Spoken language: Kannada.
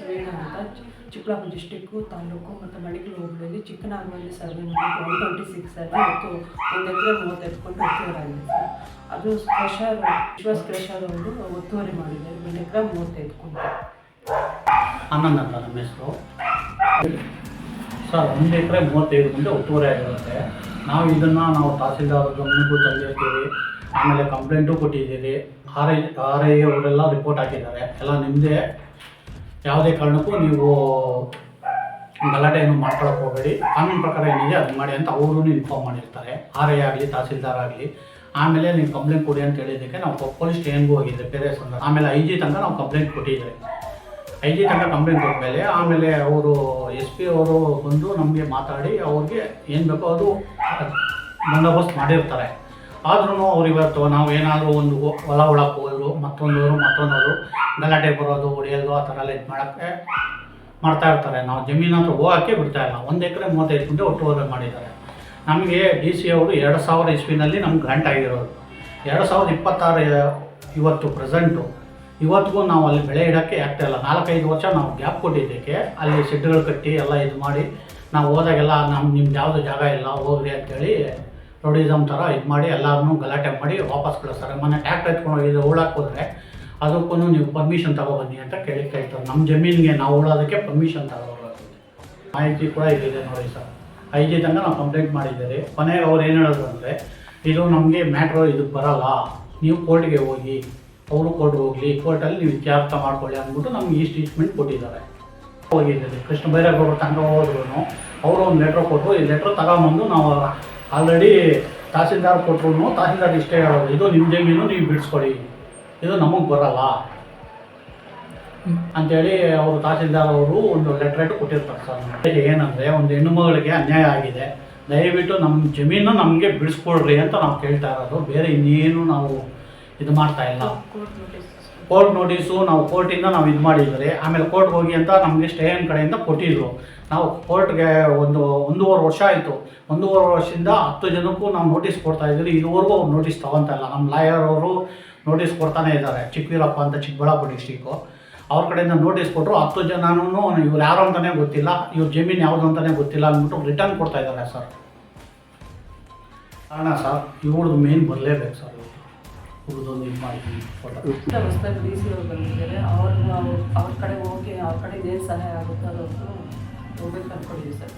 ಚಿ- ಚಿಕ್ಕಬಳ್ಳಾಪುರ ಡಿಸ್ಟಿಕ್ಕು ತಾಲೂಕು ಮತ್ತು Madikeri ಹೋಬಳಿಯಲ್ಲಿ Chikkanagavalli survey number one twenty six ಅಲ್ಲಿ ಮತ್ತು ಒಂದು ಎಕರೆ ಮೂವತ್ತೈದು ಕೊಂಡು ಒತ್ತುವರಾಗಿದೆ ಸರ್. ಅದು ಸ್ಪೆಷಲ್ ವಿಶ್ವಾಸ್ ಕ್ರೆಷರ್ ಅವರು ಒತ್ತುವರಿ ಮಾಡಿದ್ದಾರೆ. ಒಂದು ಎಕರೆ ಮೂವತ್ತೈದು ಕೊಂಡು ಆನಂದ್ ಅಂತ ನಮ್ಮ ಹೆಸರು. ಸರ್, ಒಂದು ಎಕರೆ ಮೂವತ್ತೈದು ಗಂಟೆ ಒತ್ತುವರಿ ಆಗಿರುತ್ತೆ. ನಾವು ಇದನ್ನು ನಾವು ತಹಸೀಲ್ದಾರ್ ಗಮನಕ್ಕೂ ತಂದಿರ್ತೀವಿ. ಆಮೇಲೆ ಕಂಪ್ಲೇಂಟು ಕೊಟ್ಟಿದ್ದೀವಿ ಆರ್ ಐ ಆರ್ ಐ ಅವರೆಲ್ಲ ರಿಪೋರ್ಟ್ ಹಾಕಿದ್ದಾರೆ. ಎಲ್ಲ ನಿಮ್ಮದೇ ಯಾವುದೇ ಕಾರಣಕ್ಕೂ ನೀವು ಗಲಾಟೆಯನ್ನು ಮಾಡ್ಕೊಳಕ್ಕೆ ಹೋಗಬೇಡಿ. ಕಾನೂನು ಪ್ರಕಾರ ಏನಿದೆ ಅದು ಮಾಡಿ ಅಂತ ಅವರು ಇನ್ಫಾರ್ಮ್ ಮಾಡಿರ್ತಾರೆ. ಆರ್ ಐ ಆಗಲಿ, ತಹಸೀಲ್ದಾರ್ ಆಗಲಿ. ಆಮೇಲೆ ನೀವು ಕಂಪ್ಲೇಂಟ್ ಕೊಡಿ ಅಂತ ಹೇಳಿದ್ದಕ್ಕೆ ನಾವು ಪೊಲೀಸ್ ಸ್ಟೇಷನ್ಗೂ ಹೋಗಿದ್ದೆ ಬೇರೆ ಸಂದರ್ಭ ಆಮೇಲೆ ಐ ಜಿ ತನಕ ನಾವು ಕಂಪ್ಲೇಂಟ್ ಕೊಟ್ಟಿದ್ದೆ. ಐ ಜಿ ತನಕ ಕಂಪ್ಲೇಂಟ್ ಕೊಟ್ಟಮೇಲೆ ಆಮೇಲೆ ಅವರು ಎಸ್ ಪಿ ಅವರು ಬಂದು ನಮಗೆ ಮಾತಾಡಿ ಅವ್ರಿಗೆ ಏನು ಬೇಕೋ ಅದು ಬಂದೋಬಸ್ತ್ ಮಾಡಿರ್ತಾರೆ. ಆದ್ರೂ ಅವ್ರು ಇವತ್ತು ನಾವು ಏನಾದರೂ ಒಂದು ಹೊಲ ಉಳಕ್ಕೆ ಹೋದ್ರು ಮತ್ತೊಂದವರು ಮತ್ತೊಂದವರು ಗಲಾಟೆ ಬರೋದು, ಹೊಡೆಯೋದು, ಆ ಥರ ಎಲ್ಲ ಇದು ಮಾಡೋಕ್ಕೆ ಮಾಡ್ತಾ ಇರ್ತಾರೆ. ನಾವು ಜಮೀನು ಹತ್ರ ಹೋಗೋಕ್ಕೆ ಬಿಡ್ತಾ ಇಲ್ಲ. ಒಂದು ಎಕರೆ ಮೂವತ್ತೈದು ಗುಂಟೆ ಒಟ್ಟುವರೆ ಮಾಡಿದ್ದಾರೆ. ನಮಗೆ ಡಿ ಸಿ ಅವರು ಎರಡು ಸಾವಿರ ಇಸ್ವಿನಲ್ಲಿ ನಮ್ಗೆ ಗ್ರ್ಯಾಂಟ್ ಆಗಿರೋದು. ಎರಡು ಸಾವಿರದ ಇಪ್ಪತ್ತಾರು ಇವತ್ತು ಪ್ರೆಸೆಂಟು ಇವತ್ತಿಗೂ ನಾವು ಅಲ್ಲಿ ಬೆಳೆ ಇಡೋಕ್ಕೆ ಇಲ್ಲ. ನಾಲ್ಕೈದು ವರ್ಷ ನಾವು ಗ್ಯಾಪ್ ಕೊಟ್ಟಿದ್ದಕ್ಕೆ ಅಲ್ಲಿ ಶೆಡ್ಗಳು ಕಟ್ಟಿ ಎಲ್ಲ ಇದು ಮಾಡಿ ನಾವು ಹೋದಾಗೆಲ್ಲ ನಮ್ಮ ನಿಮ್ದು ಯಾವುದು ಜಾಗ ಇಲ್ಲ, ಹೋಗ್ರಿ ಅಂತೇಳಿ ರೌಡಿಸಮ್ ಥರ ಇದು ಮಾಡಿ ಎಲ್ಲರನ್ನೂ ಗಲಾಟೆ ಮಾಡಿ ವಾಪಸ್ ಕಳಿಸ್ತಾರೆ. ಮನೆ ಟ್ಯಾಕ್ಟ್ ಎತ್ಕೊಂಡು ಹೋಗಿದ್ದು ಉಳಕ್ಕೆ ಹೋದರೆ ಅದಕ್ಕೂ ನೀವು ಪರ್ಮಿಷನ್ ತಗೊಬನ್ನಿ ಅಂತ ಕೇಳಿ ಕೇಳ್ತಾರೆ ನಮ್ಮ ಜಮೀನಿಗೆ ನಾವು ಉಳೋದಕ್ಕೆ ಪರ್ಮಿಷನ್ ತಗೋಬರ್ಬೇಕು ಮಾಹಿತಿ ಕೂಡ ಇಲ್ಲಿದೆ ನೋಡಿ ಸರ್. ಐ ಜಿ ತನಕ ನಾವು ಕಂಪ್ಲೇಂಟ್ ಮಾಡಿದ್ದೀರಿ ಕೊನೆಗೆ ಅವ್ರು ಏನು ಹೇಳೋದು ಅಂದರೆ, ಇದು ನಮಗೆ ಮ್ಯಾಟ್ರೋ ಇದಕ್ಕೆ ಬರಲ್ಲ. ನೀವು ಕೋರ್ಟ್ಗೆ ಹೋಗಿ, ಅವರು ಕೋರ್ಟ್ ಹೋಗಲಿ ಕೋರ್ಟಲ್ಲಿ ನೀವು ಇತ್ಯಾರ್ಥ ಮಾಡ್ಕೊಳ್ಳಿ ಅಂದ್ಬಿಟ್ಟು ನಮ್ಗೆ ಈ ಸ್ಟೇಟ್ಮೆಂಟ್ ಕೊಟ್ಟಿದ್ದಾರೆ. ಹೋಗಿದ್ದೀರಿ ಕೃಷ್ಣ ಬೈರೇಗೌಡರು ತಂಗ ಹೋದ್ರು ಅವರು ಒಂದು ಲೆಟ್ರ್ ಕೊಟ್ಟರು ಈ ಲೆಟ್ರ್ ತಗೊಂಬಂದು ನಾವು ಆಲ್ರೆಡಿ ತಹಸೀಲ್ದಾರ್ ಕೊಟ್ಟರು ತಹಸೀಲ್ದಾರ್ ಇಷ್ಟೇ ಹೇಳೋದು. ಇದು ನಿಮ್ಮ ಜಮೀನು, ನೀವು ಬಿಡಿಸ್ಕೊಡಿ. ಇದು ನಮಗೆ ಬರಲ್ಲ. ಅಂತೇಳಿ ಅವರು ತಹಸೀಲ್ದಾರ್ ಅವರು ಒಂದು ಲೆಟ್ರೇಟ್ ಕೊಟ್ಟಿರ್ತಾರೆ ಸರ್. ಏನಂದರೆ ಒಂದು ಹೆಣ್ಣು ಮಗಳಿಗೆ ಅನ್ಯಾಯ ಆಗಿದೆ. ದಯವಿಟ್ಟು ನಮ್ಮ ಜಮೀನು ನಮಗೆ ಬಿಡಿಸ್ಕೊಡ್ರಿ ಅಂತ ನಾವು ಕೇಳ್ತಾ ಇರೋದು. ಬೇರೆ ಇನ್ನೇನು ನಾವು ಇದು ಮಾಡ್ತಾ ಇಲ್ಲ. ಕೋರ್ಟ್ ನೋಟಿಸ್, ನಾವು ಕೋರ್ಟಿಂದ ನಾವು ಇದು ಮಾಡಿದರೆ. ಆಮೇಲೆ ಕೋರ್ಟ್ಗೆ ಹೋಗಿ ಅಂತ ನಮಗೆ ಸ್ಟೇನ್ ಕಡೆಯಿಂದ ಕೊಟ್ಟಿದ್ರು. ನಾವು ಕೋರ್ಟ್ಗೆ ಒಂದು ಒಂದೂವರೆ ವರ್ಷ ಆಯಿತು. ಒಂದೂವರೆ ವರ್ಷದಿಂದ ಹತ್ತು ಜನಕ್ಕೂ ನಾವು ನೋಟಿಸ್ ಕೊಡ್ತಾ ಇದ್ದೀವಿ. ಇದುವರೆಗೂ ಅವ್ರು ನೋಟಿಸ್ ತಗೊತಾ ನಮ್ಮ ಲಾಯರ್ ಅವರು ನೋಟಿಸ್ ಕೊಡ್ತಾನೆ ಇದ್ದಾರೆ. ಚಿಕ್ಕವೀರಪ್ಪ ಅಂತ ಚಿಕ್ಕಬಳ್ಳಾಪುರ ಡಿಸ್ಟಿಕ್ಕು ಅವ್ರ ಕಡೆಯಿಂದ ನೋಟಿಸ್ ಕೊಟ್ಟರು ಹತ್ತು ಜನನೂ ಇವ್ರು ಯಾರು ಅಂತಲೇ ಗೊತ್ತಿಲ್ಲ. ಇವ್ರ ಜಮೀನು ಯಾವುದು ಅಂತಲೇ ಗೊತ್ತಿಲ್ಲ ಅಂದ್ಬಿಟ್ಟು ರಿಟರ್ನ್ ಕೊಡ್ತಾ ಇದ್ದಾರೆ ಸರ್. ಕಾರಣ ಸರ್ ಇವ್ರದ್ದು ಮೇನ್ ಬರಲೇಬೇಕು ಸರ್ ಇವ್ರದ್ದೊಂದು ಇದು ಮಾಡಿದ್ದೀನಿ ಫೋಟೋ ಹೊಸದಾಗಿ ಡಿ ಸಿ ಅವರು ಬಂದಿದ್ದಾರೆ ಅವ್ರನ್ನ ಅವ್ರ ಕಡೆ ಹೋಗಿ ಅವ್ರ ಕಡೆ ಏನು ಸಹಾಯ ಆಗುತ್ತೋ ಅದನ್ನು ಹೋಗ್ಬೇಕು ಅಂದ್ಕೊಂಡಿದ್ದೀವಿ ಸರ್